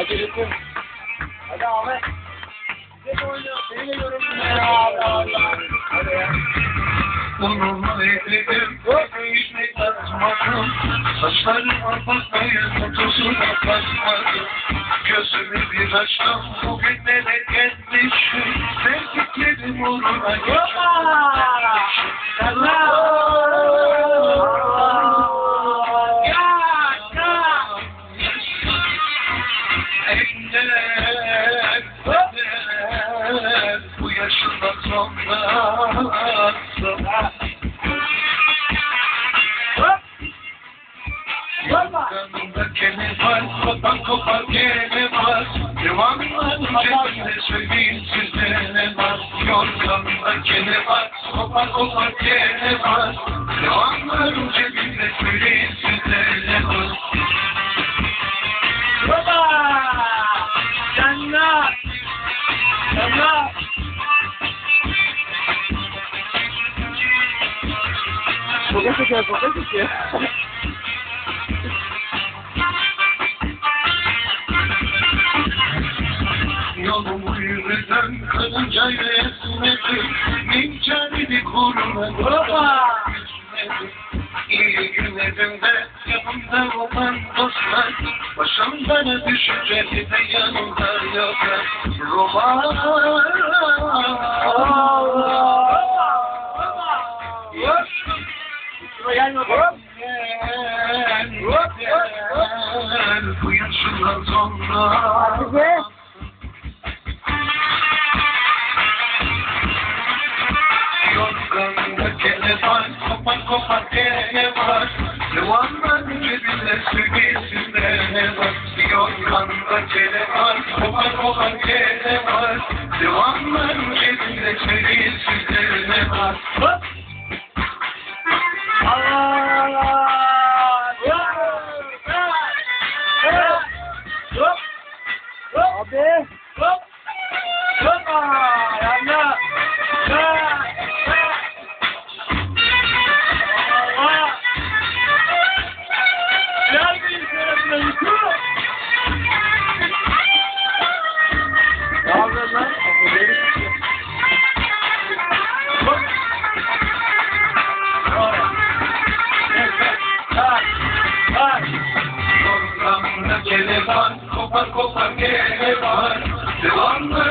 Hadi ritim. Hadi Ahmet. De oyna. Seni de. Ya Allah Allah. Hadi ya. Onunla evledim, değişmek lazım Saçlarıma bakmayı, fotosuna bakmadım Gözümü bir açtım, bugün melek gelmişim Sevdiklerim uğruna Eller, kopar kopar kene var Divanların cebinde söyleyin sizde ne var Yorganımda kene var, kopar kopar kene var. Divanların cebinde söyleyin Foka çekiyor, foka çekiyor. Yolumu yürüden karınca esmedi Minçeridi kuruna Baba! İyi günlerimde yanımda olan dostlar Başımdan düşünceli de yanımda yoklar Roman sonra Hadi. Yorganında kene var, kopar kopar kene var. Divanların cebinde sübisinde ne var? Yorganında kene var, kopar kopar kene var. Divanların cebinde sübisinde ne var? Hop! Var, kopar kopar kene var. Divanların